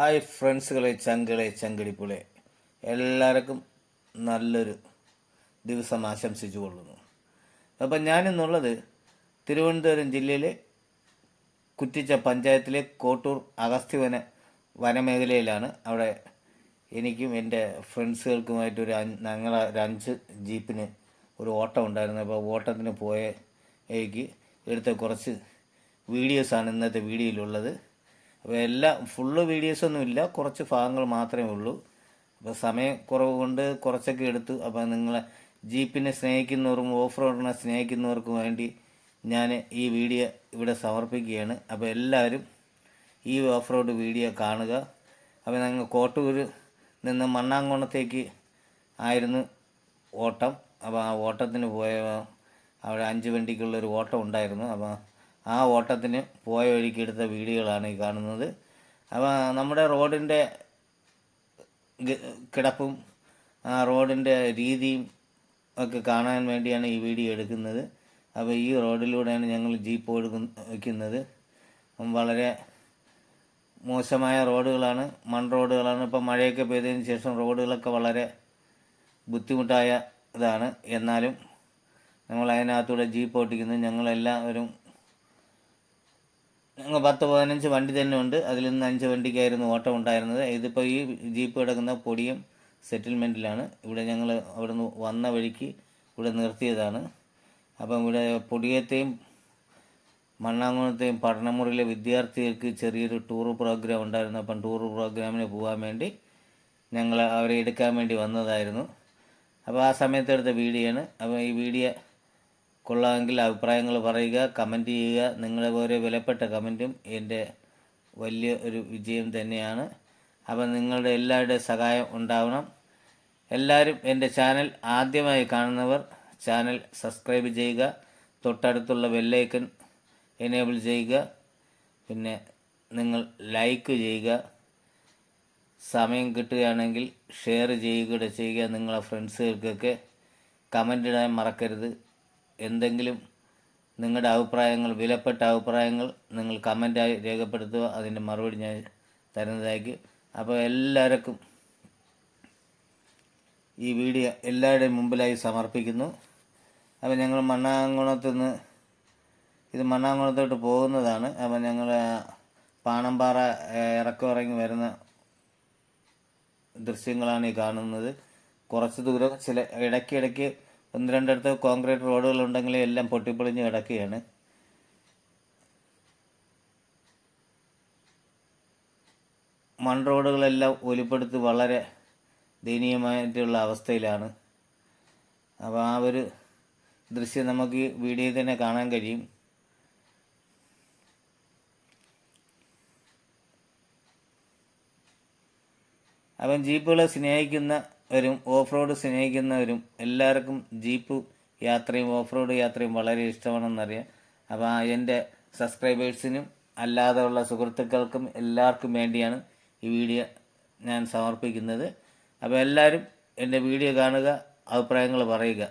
Hi ഫ്രണ്ട്സുകളെ ചങ്കളെ ചങ്കിളിപ്പുളെ എല്ലാവർക്കും നല്ലൊരു ദിവസം ആശംസിച്ചു കൊള്ളുന്നു അപ്പം ഞാനിന്നുള്ളത് തിരുവനന്തപുരം ജില്ലയിലെ കുറ്റിച്ച പഞ്ചായത്തിലെ കോട്ടൂർ അഗസ്ത്യവന വനമേഖലയിലാണ്. അവിടെ എനിക്കും എന്റെ ഫ്രണ്ട്സുകൾക്കുമായിട്ട് ഒരു അഞ്ച് ഞങ്ങൾ ഒരു അഞ്ച് ജീപ്പിന് ഒരു ഓട്ടം ഉണ്ടായിരുന്നു. അപ്പോൾ ഓട്ടത്തിന് പോയേക്ക്. എടുത്ത കുറച്ച് വീഡിയോസാണ് ഇന്നത്തെ വീഡിയോയിലുള്ളത്. അപ്പോൾ എല്ലാ ഫുള്ള് വീഡിയോസൊന്നും ഇല്ല. കുറച്ച് ഭാഗങ്ങൾ മാത്രമേ ഉള്ളൂ. അപ്പോൾ സമയക്കുറവ് കൊണ്ട് കുറച്ചൊക്കെ എടുത്തു. അപ്പോൾ നിങ്ങളെ ജീപ്പിനെ സ്നേഹിക്കുന്നവർക്കും ഓഫ് റോഡിനെ സ്നേഹിക്കുന്നവർക്കും വേണ്ടി ഞാൻ ഈ വീഡിയോ ഇവിടെ സമർപ്പിക്കുകയാണ്. അപ്പോൾ എല്ലാവരും ഈ ഓഫ് റോഡ് വീഡിയോ കാണുക. അപ്പോൾ ഞങ്ങൾ കോട്ടൂർ നിന്ന് മണ്ണാങ്കോണത്തേക്ക് ആയിരുന്നു ഓട്ടം. അപ്പോൾ ആ ഓട്ടത്തിന് പോയ അവിടെ അഞ്ച് വണ്ടിക്കുള്ളൊരു ഓട്ടം ഉണ്ടായിരുന്നു. അപ്പോൾ ആ ഓട്ടത്തിന് പോയ വഴിക്ക് എടുത്ത വീഡിയോകളാണ് ഈ കാണുന്നത്. അപ്പോൾ നമ്മുടെ റോഡിന്റെ കിടപ്പും ആ റോഡിന്റെ രീതിയും ഒക്കെ കാണാൻ വേണ്ടിയാണ് ഈ വീഡിയോ എടുക്കുന്നത്. അപ്പോൾ ഈ റോഡിലൂടെയാണ് ഞങ്ങൾ ജീപ്പ് എടുക്കുന്ന വയ്ക്കുന്നത് വളരെ മോശമായ റോഡുകളാണ് മൺ റോഡുകളാണ്. ഇപ്പോൾ മഴയൊക്കെ പെയ്തതിന് ശേഷം റോഡുകളൊക്കെ വളരെ ബുദ്ധിമുട്ടായ ഇതാണ്. എന്നാലും നമ്മൾ അതിനകത്തൂടെ ജീപ്പ് ഓട്ടിക്കുന്നത് ഞങ്ങളെല്ലാവരും ഞങ്ങൾ പത്ത് പതിനഞ്ച് വണ്ടി തന്നെ ഉണ്ട്. അതിൽ നിന്ന് അഞ്ച് വണ്ടിക്കായിരുന്നു ഓട്ടം ഉണ്ടായിരുന്നത്. ഇതിപ്പോൾ ഈ ജീപ്പ് കിടക്കുന്ന പൊടിയും സെറ്റിൽമെന്റിലാണ് ഇവിടെ ഞങ്ങൾ അവിടെ നിന്ന് വന്ന വഴിക്ക് ഇവിടെ നിർത്തിയതാണ്. അപ്പം ഇവിടെ പൊടിയത്തെയും മണ്ണാങ്കുളത്തെയും പഠനമുറിയിലെ വിദ്യാർത്ഥികൾക്ക് ചെറിയൊരു ടൂർ പ്രോഗ്രാം ഉണ്ടായിരുന്നു. അപ്പം ടൂർ പ്രോഗ്രാമിന് പോകാൻ വേണ്ടി ഞങ്ങൾ അവരെ എടുക്കാൻ വേണ്ടി വന്നതായിരുന്നു. അപ്പോൾ ആ സമയത്തെടുത്ത വീഡിയോ ആണ് അപ്പോൾ ഈ വീഡിയോ കൊള്ളാമെങ്കിൽ അഭിപ്രായങ്ങൾ പറയുക കമന്റ് ചെയ്യുക. നിങ്ങളുടെ ഓരോ വിലപ്പെട്ട കമന്റും എന്റെ വലിയ ഒരു വിജയം തന്നെയാണ്. അപ്പം നിങ്ങളുടെ എല്ലാവരുടെയും സഹായം ഉണ്ടാവണം. എല്ലാവരും എന്റെ ചാനൽ ആദ്യമായി കാണുന്നവർ ചാനൽ സബ്സ്ക്രൈബ് ചെയ്യുക. തൊട്ടടുത്തുള്ള ബെല്ലൈക്കൺ എനേബിൾ ചെയ്യുക. പിന്നെ നിങ്ങൾ ലൈക്ക് ചെയ്യുക. സമയം കിട്ടുകയാണെങ്കിൽ ഷെയർ ചെയ്യുക കൂടെ ചെയ്യുക. നിങ്ങളെ ഫ്രണ്ട്സുകൾക്കൊക്കെ കമന്റ് ഇടാൻ മറക്കരുത്. എന്തെങ്കിലും നിങ്ങളുടെ അഭിപ്രായങ്ങൾ വിലപ്പെട്ട അഭിപ്രായങ്ങൾ നിങ്ങൾ കമന്റായി രേഖപ്പെടുത്തുക. അതിന്റെ മറുപടി ഞാൻ തരുന്നതായിരിക്കും. അപ്പോൾ എല്ലാവർക്കും ഈ വീഡിയോ എല്ലാവരുടെയും മുമ്പിലായി സമർപ്പിക്കുന്നു. അപ്പോൾ ഞങ്ങൾ മണ്ണാങ്കുണത്ത് നിന്ന് ഇത് മണ്ണാങ്കുണത്തോട്ട് പോകുന്നതാണ്. അപ്പോൾ ഞങ്ങൾ പാണമ്പാറ ഏഹ്, ഇറക്കം ഇറങ്ങി വരുന്ന ദൃശ്യങ്ങളാണ് ഈ കാണുന്നത്. കുറച്ച് ദൂരം ചില ഇടയ്ക്കിടയ്ക്ക് ഒന്ന് രണ്ടിടത്ത് കോൺക്രീറ്റ് റോഡുകൾ ഉണ്ടെങ്കിൽ എല്ലാം പൊട്ടിപ്പൊളിഞ്ഞ് കിടക്കുകയാണ്. മൺ റോഡുകളെല്ലാം ഒലിപ്പെടുത്ത് വളരെ ദയനീയമായിട്ടുള്ള അവസ്ഥയിലാണ്. അപ്പോൾ ആ ഒരു ദൃശ്യം നമുക്ക് വീഡിയോയിൽ തന്നെ കാണാൻ കഴിയും. അപ്പം ജീപ്പുകളെ സ്നേഹിക്കുന്നവരും ഓഫ് റോഡ് സ്നേഹിക്കുന്നവരും എല്ലാവർക്കും ജീപ്പ് യാത്രയും ഓഫ് റോഡ് യാത്രയും വളരെ ഇഷ്ടമാണെന്നറിയാം. അപ്പോൾ എന്റെ സബ്സ്ക്രൈബേഴ്സിനും അല്ലാതെയുള്ള സുഹൃത്തുക്കൾക്കും എല്ലാവർക്കും വേണ്ടിയാണ് ഈ വീഡിയോ ഞാൻ സമർപ്പിക്കുന്നത്. അപ്പോൾ എല്ലാവരും എന്റെ വീഡിയോ കാണുക അഭിപ്രായങ്ങൾ പറയുക.